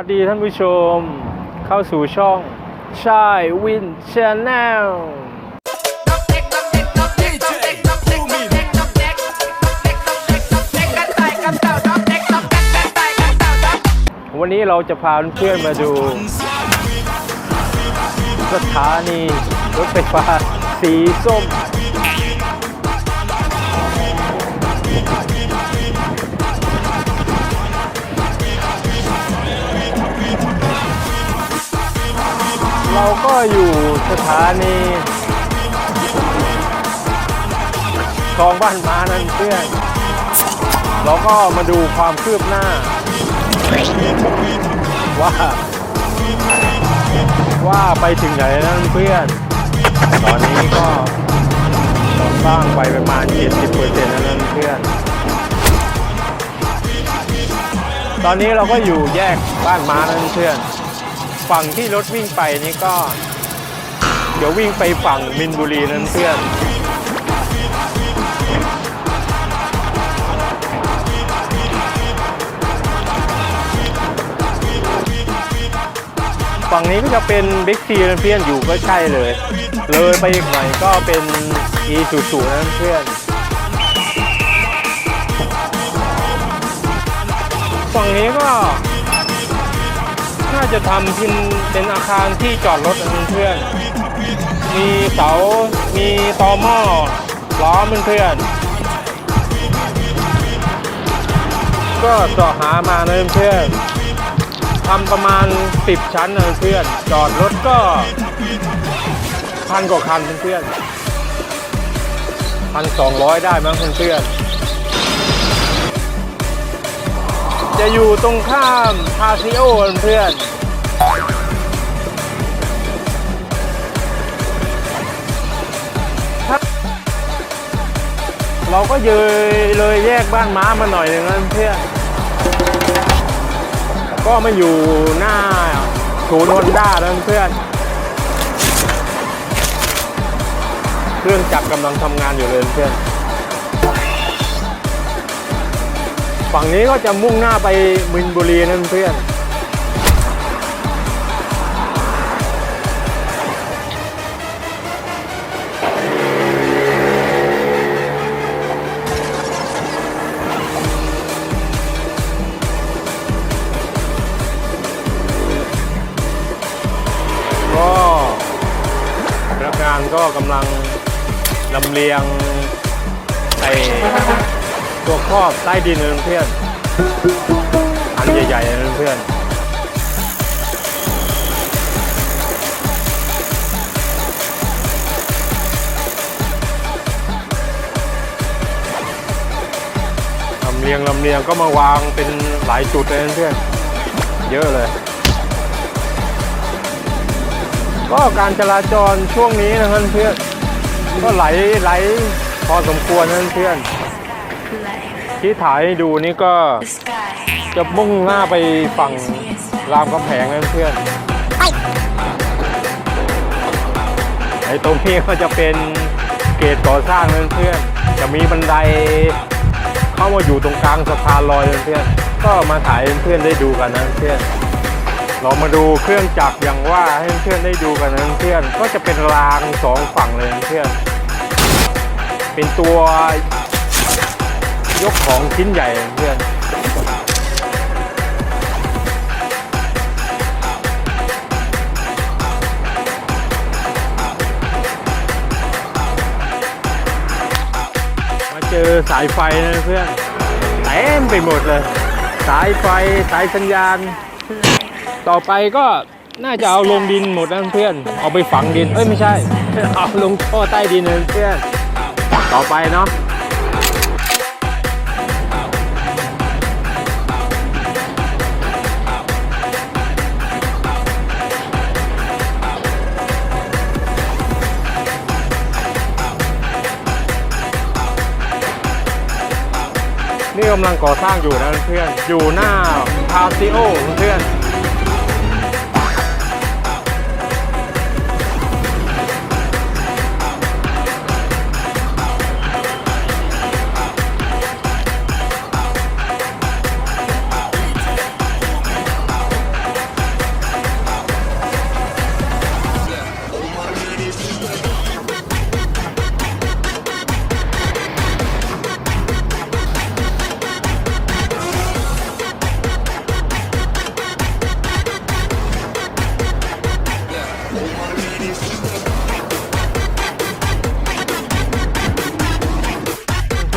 วัสดีท่านผู้ชม เข้าสู่ช่องชายวินชาแนลวันนี้เราจะพาเพื่อนมาดู สถานีรถไฟฟ้าสีส้ม เราก็อยู่สถานีคลองบ้านม้านั่นเพื่อนเราก็มาดูความคืบหน้า ว่า ว่าไปถึงไหนนั่นเพื่อน ตอนนี้ก็สร้างไปประมาณ 70%แล้วนั่นเพื่อน ตอนนี้เราก็อยู่แยกบ้านม้านั่นเพื่อน ฝั่งที่รถวิ่งไปนี่ก็ เดี๋ยววิ่งไปฝั่งมินบุรีนั่นเพื่อนฝั่งนี้ก็จะเป็นบิ๊กซีนั่นเพื่อนอยู่ใกล้ๆเลย เลยไปอีกหน่อยก็เป็นอีสูสูนั่นเพื่อน ฝั่งนี้ก็ น่าจะทำเป็นเป็นอาคารที่จอดรถนะเพื่อน มีเสา มีตอหม้อล้อมเพื่อน ก็เสอหามานะเพื่อนทำประมาณ 10 ชั้นนะเพื่อน จอดรถก็พันกว่าคันเพื่อนพันสองร้อยได้มั้งเพื่อน จะอยู่ตรงข้ามพาซิโอเพื่อนเราก็เยยเลยแยกบ้านม้ามาหน่อยหนึ่งนะเพื่อนก็มาอยู่หน้าศูนย์ฮอนด้าเพื่อน เครื่องจักรกำลังทำงานอยู่เลยเพื่อน ฝั่งนี้ก็จะมุ่งหน้าไปมินบุรีนั่นเพื่อนก็พนักงานก็กำลังลำเลียงไอ้ ตัวครอบใต้ดินนะเพื่อนอันใหญ่ๆนะเพื่อนลำเลียงลำเลียงก็มาวางเป็นหลายจุดเลยเพื่อนเยอะเลย ก็การจราจรช่วงนี้นะครับเพื่อนก็ไหลไหลพอสมควรนะเพื่อน ที่ถ่ายให้ดูนี่ก็จะมุ่งหน้าไปฝั่งรามคำแหงนะเพื่อนไอ้ตรงนี้ก็จะเป็นเกตก่อสร้างนะเพื่อน จะมีบันไดเข้ามาอยู่ตรงกลางสะพานลอยนะเพื่อน ก็มาถ่ายให้เพื่อนได้ดูกันนะเพื่อน เรามาดูเครื่องจักรอย่างว่าให้เพื่อนได้ดูกันนะเพื่อน ก็จะเป็นรางสองฝั่งเลยนะเพื่อน เป็นตัว ยกของชิ้นใหญ่เพื่อนมาเจอสายไฟนะเพื่อนเต็มไปหมดเลย สายไฟสายสัญญาณ ต่อไปก็น่าจะเอาลงดินหมดนะเพื่อน เอาไปฝังดิน เอ้ยไม่ใช่ เอาลงท่อใต้ดินนะเพื่อน ต่อไปเนาะ นี่กำลังก่อสร้างอยู่นะเพื่อน อยู่หน้าพาซิโอเพื่อน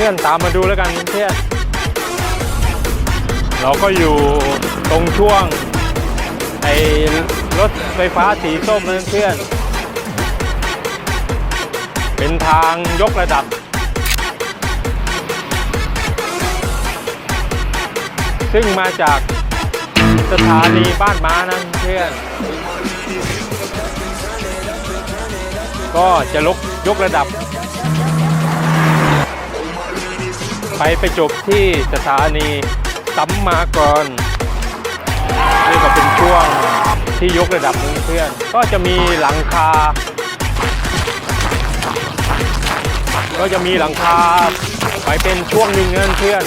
อนๆตามมาดูแล้วกันเพื่อนเราก็อยู่ตรงช่วงไอ้รถไฟฟ้าสีส้มนะเพื่อน เป็นทางยกระดับ ซึ่งมาจากสถานีบ้านม้านั่นเพื่อน ก็จะลกยกระดับ ไปไปจบที่สถานีสัมมากรนี่ก็เป็นช่วงที่ยกระดับนึงเพื่อน ก็จะมีหลังคา ก็จะมีหลังคาไปเป็นช่วงหนึ่งเงินเพื่อน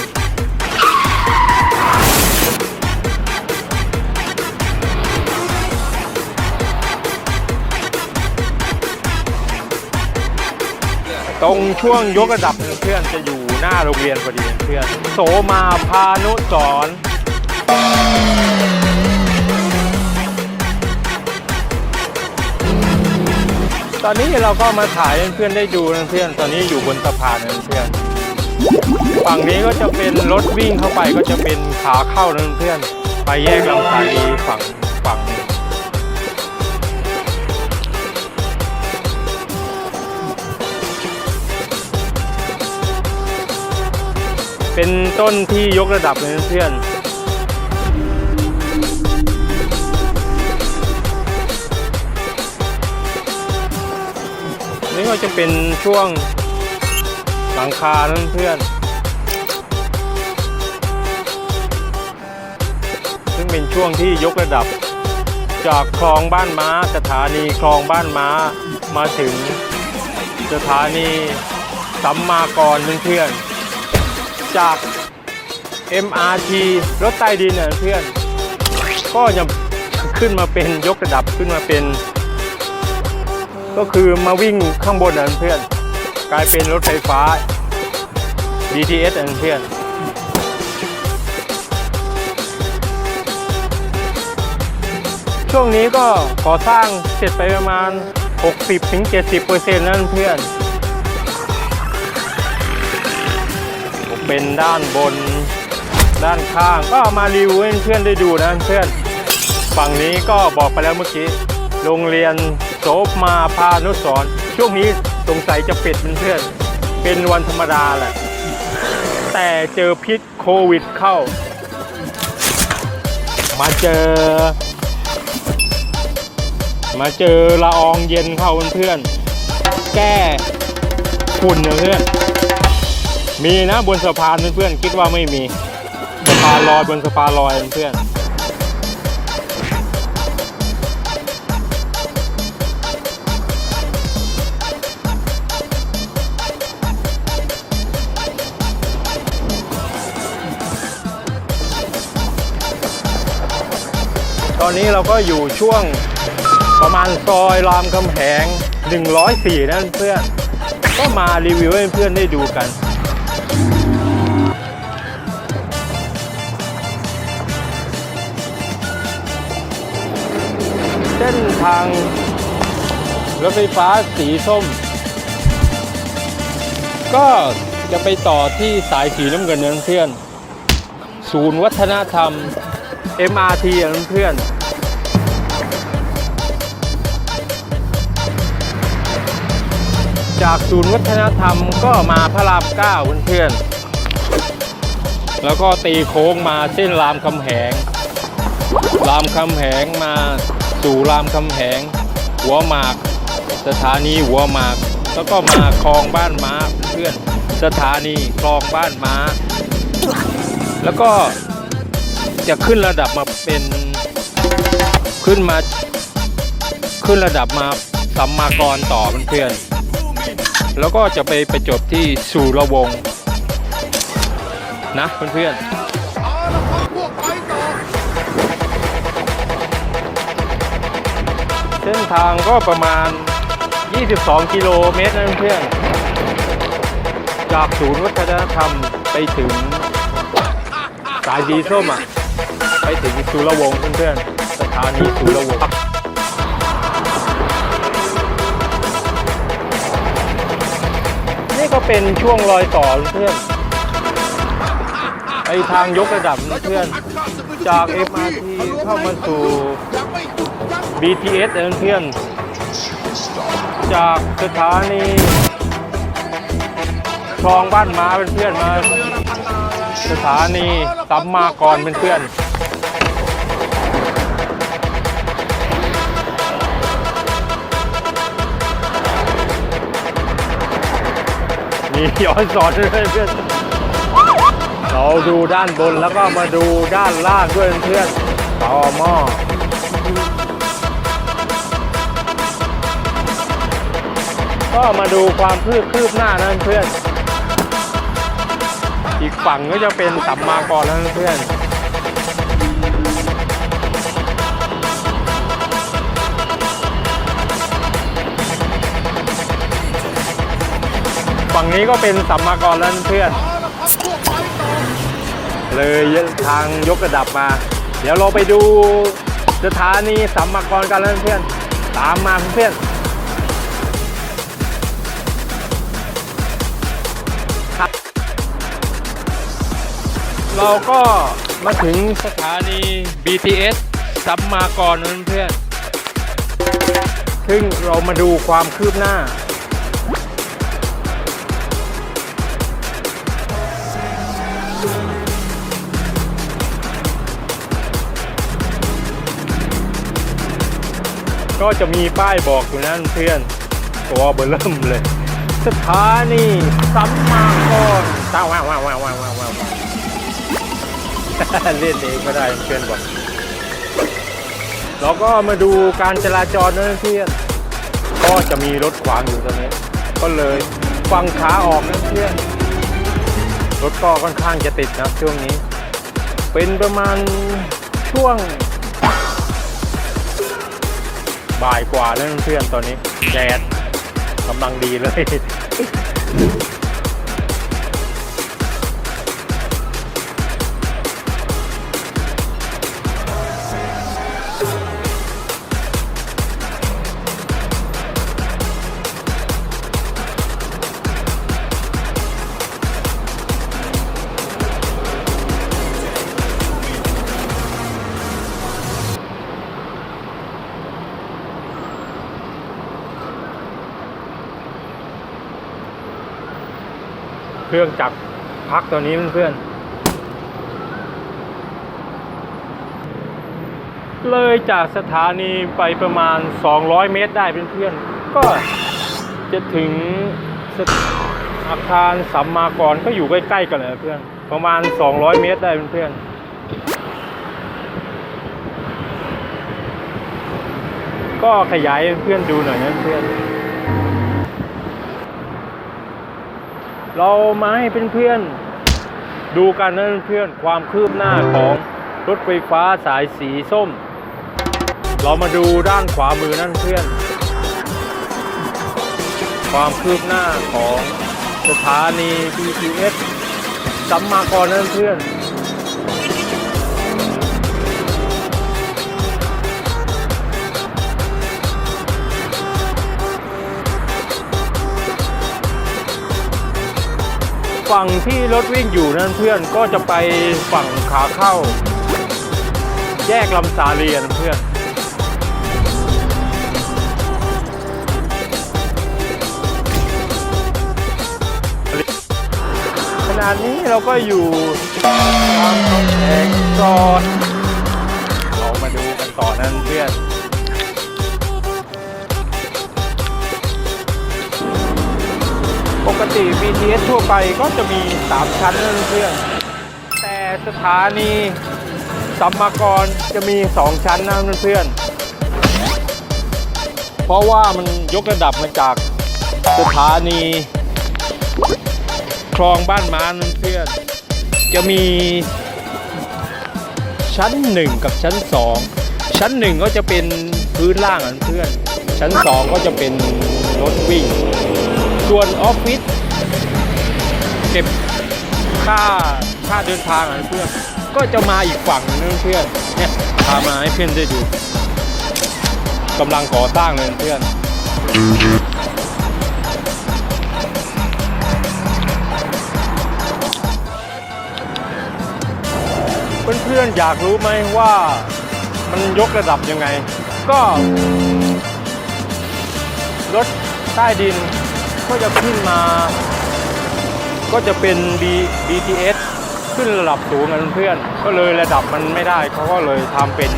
ตรงช่วงยกระดับเพื่อนจะอยู่ หน้าโรงเรียนพอดีเพื่อนโสมาพานุสรณ์ตอนนี้เราก็มาถ่ายเพื่อนได้ดูนะเพื่อน ตอนนี้อยู่บนสะพานนะเพื่อน ฝั่งนี้ก็จะเป็นรถวิ่งเข้าไปก็จะเป็นขาเข้านะเพื่อน ไปแยกลำไส้ฝั่งฝั่ง เป็นต้นที่ยกระดับเลยนเพื่อนนี่ก็จะเป็นช่วงหลังคาเพื่อนซึ่งเป็นช่วงที่ยกระดับ จากคลองบ้านม้าสถานีคลองบ้านม้ามาถึงสถานีสัมมากรเพื่อนๆ จาก MRT รถใต้ดินนะเพื่อน ก็จะขึ้นมาเป็นยกระดับขึ้นมาเป็น ก็คือมาวิ่งข้างบนนะเพื่อน กลายเป็นรถไฟฟ้า BTS นะเพื่อนช่วงนี้ก็ก่อสร้างเสร็จไปประมาณ 60-70%นั่นเพื่อน เป็นด้านบน ด้านข้างก็มารีวิวให้เพื่อนได้ดูนะเพื่อนฝั่งนี้ก็บอกไปแล้วเมื่อกี้ โรงเรียนโสมาพานุสรณ์ช่วงนี้สงสัยจะปิดเพื่อนเป็นวันธรรมดาแหละ แต่เจอพิษโควิดเข้า มาเจอ มาเจอละอองเย็นเข้าเพื่อนแก้ฝุ่นนะเพื่อน มีนะบนสะพานเพื่อนๆคิดว่าไม่มีสะพานลอยบนสะพานลอยเพื่อนตอนนี้เราก็อยู่ช่วงประมาณซอยรามคำแหง 104 นั่นเพื่อน ก็มารีวิวให้เพื่อนได้ดูกัน เส้นทางรถไฟฟ้าสีส้ม ก็จะไปต่อที่สายสีน้ำเงินนะเพื่อน ศูนย์วัฒนธรรม MRT นะเพื่อนจากศูนย์วัฒนธรรมก็มาพระรามเก้าเพื่อนๆ แล้วก็ตีโค้งมาเส้นรามคำแหง รามคำแหงมา สู่รามคำแหง หัวหมาก สถานีหัวหมาก แล้วก็มาคลองบ้านม้าเพื่อนสถานีคลองบ้านม้า แล้วก็จะขึ้นระดับมาเป็นขึ้นมา ขึ้นระดับมาสัมมากรต่อเพื่อนๆแล้วก็จะไปไปจบที่สุรวงนะเพื่อนๆ เส้นทางก็ประมาณ 22 กิโลเมตรนะเพื่อน จากศูนย์วัฒนธรรมไปถึงสายสีส้มอะ ไปถึงสุรวงศ์เพื่อนๆ สถานีสุรวงศ์นี่ก็เป็นช่วงรอยต่อเพื่อนไอทางยกระดับนะเพื่อน จาก MRT เข้ามาสู่ BTS เองเพื่อน จากสถานีคลองบ้านม้าเป็นเพื่อนมา สถานีสัมมากรเป็นเพื่อนมีย้อนสอนด้วยเพื่อน เราดูด้านบนแล้วก็มาดูด้านล่างด้วยเพื่อนต่อหม้อ ก็มาดูความคืบคืบหน้านะเพื่อน อีกฝั่งก็จะเป็นสัมมากรแล้วนเพื่อนฝั่งนี้ก็เป็นสัมมากรแล้วนเพื่อน เลยทางยกระดับมา เดี๋ยวเราไปดูสถานีสัมมากรกันแล้วนเพื่อน ตามมาเพื่อน เราก็มาถึงสถานี BTS สัมมากรนั่นเพื่อน ซึ่งเรามาดูความคืบหน้า ก็จะมีป้ายบอกอยู่นั่นเพื่อน ตัวเบอร์เริ่มเลย สถานีสัมมากรต้าวว้าวว้าวว้าวว้าวว้าวว้าว เล่นเองก็ได้เพื่อนบอกเราก็มาดูการจราจรนั่นเพื่อนก็จะมีรถขวางอยู่ตรงนี้ ก็เลยฟังขาออกนั่นเพื่อนรถก็ค่อนข้างจะติดนะช่วงนี้ เป็นประมาณช่วงบ่ายกว่าแล้วเพื่อนตอนนี้แดดกำลังดีเลย เครื่องจักรพักตัวนี้เพื่อนๆ เลยจากสถานีไปประมาณ 200 เมตรได้เพื่อนๆ ก็จะถึงอาคารสัมมากรก็อยู่ใกล้ๆกันเลยเพื่อน ประมาณ 200 เมตรได้เพื่อนๆก็ขยายเพื่อนดูหน่อยนะเพื่อน เรามาให้เพื่อนๆดูกันนะเพื่อนความคืบหน้าของรถไฟฟ้าสายสีส้ม เรามาดูด้านขวามือนั่นเพื่อน ความคืบหน้าของสถานี BTS สัมมากรนั่นเพื่อน ฝั่งที่รถวิ่งอยู่นั่นเพื่อนก็จะไปฝั่งขาเข้า แยกลำสาเรียนเพื่อนขนาดนี้เราก็อยู่ตามกำแพงจอดเรามาดูกันต่อนั่นเพื่อน ติ BTS ทั่วไปก็จะมี 3 ชั้นนะเพื่อนแต่สถานีสัมมากรจะมี 2 ชั้นนะเพื่อนเพราะว่ามันยกระดับมาจากสถานี คลองบ้านม้านั่นเพื่อนจะมีชั้น 1 กับชั้น 2 ชั้น 1 ก็จะเป็นพื้นล่างนั่นเพื่อน ชั้น 2 ก็จะเป็นรถวิ่ง ส่วนออฟฟิศ เก็บค่าค่าเดินทางอะเพื่อนก็จะมาอีกฝั่งนึงเพื่อนเนี่ยพามาให้เพื่อนได้ดูกำลังก่อสร้างเลยเพื่อนเพื่อนๆอยากรู้ไหมว่ามันยกระดับยังไง ก็ รถใต้ดินก็จะขึ้นมา ก็จะเป็น B BTS ขึ้นระดับสูงกันเพื่อน ก็เลยระดับมันไม่ได้เขาก็เลยทำเป็น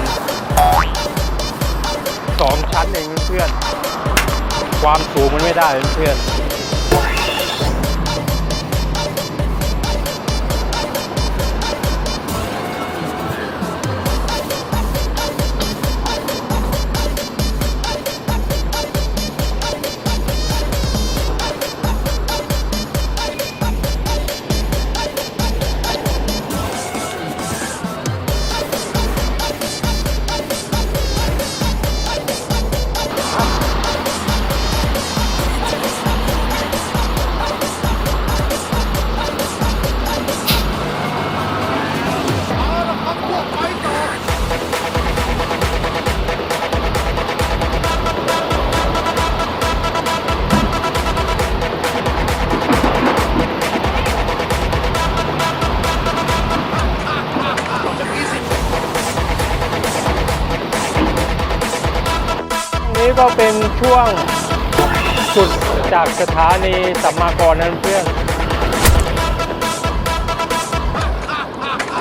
สองชั้นเองเพื่อน ความสูงมันไม่ได้เพื่อน วงสุดจากสถานีสัมมากรนั้นเพื่อน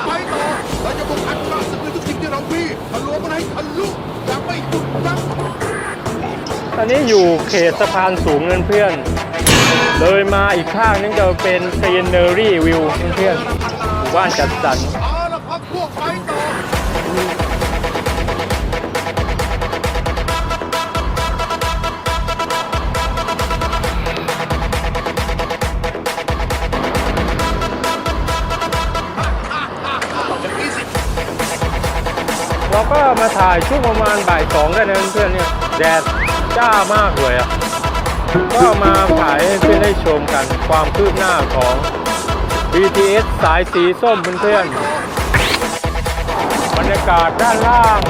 ไปต่อเราจะบุกอัดฆ่าศึกในทุกสิ่งที่เรามีทะลวงมันให้ทะลุอย่าไม่หยุดยั้งตอนนี้อยู่เขตสะพานสูงนั่นเพื่อน เลยมาอีกข้างนึงจะเป็นเซนเนอรี่วิวเพื่อนบ้านจัดสรร มาถ่ายช่วงประมาณบ่ายสองได้นะเพื่อนเนี่ยแดดจ้ามากเลยอะก็มาถ่ายให้เพื่อนได้ชมกันความคืบหน้าของ BTS สายสีส้มเพื่อนๆบรรยากาศด้านล่าง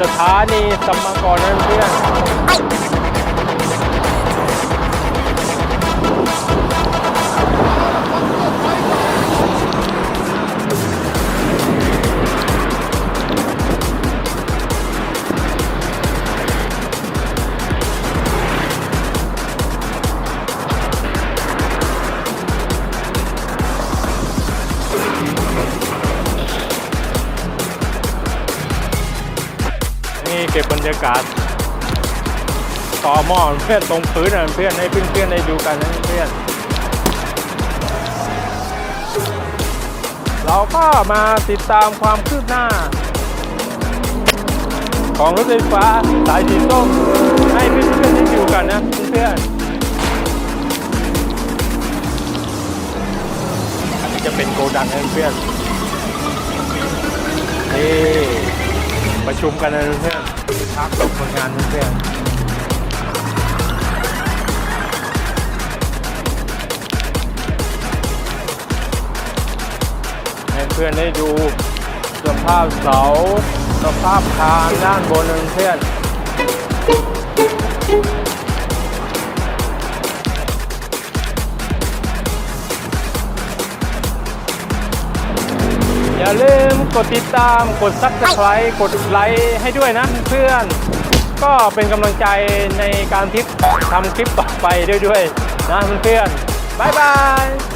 สถานีสัมมากรนั่นเพื่อน นี่เก็บบรรยากาศต่อหม้อเพื่อนตรงพื้นนะเพื่อนให้เพื่อนๆได้ดูกันนะเพื่อนเราก็มาติดตามความคืบหน้า ของรถไฟฟ้าสายสีส้มให้เพื่อนๆได้ดูกันนะเพื่อนอันนี้จะเป็นโกดังนะเพื่อนนี่ประชุมกันนะเพื่อน พักตกผลงานเพื่อนให้เพื่อนได้ดูสภาพเสาสภาพคานด้านบนเพื่อน อย่าลืมกดติดตามกดซับสไครต์กดไลค์ให้ด้วยนะเพื่อนก็เป็นกำลังใจในการทิปทำคลิปต่อไปด้วยด้วยๆนะเพื่อนๆบ๊ายบาย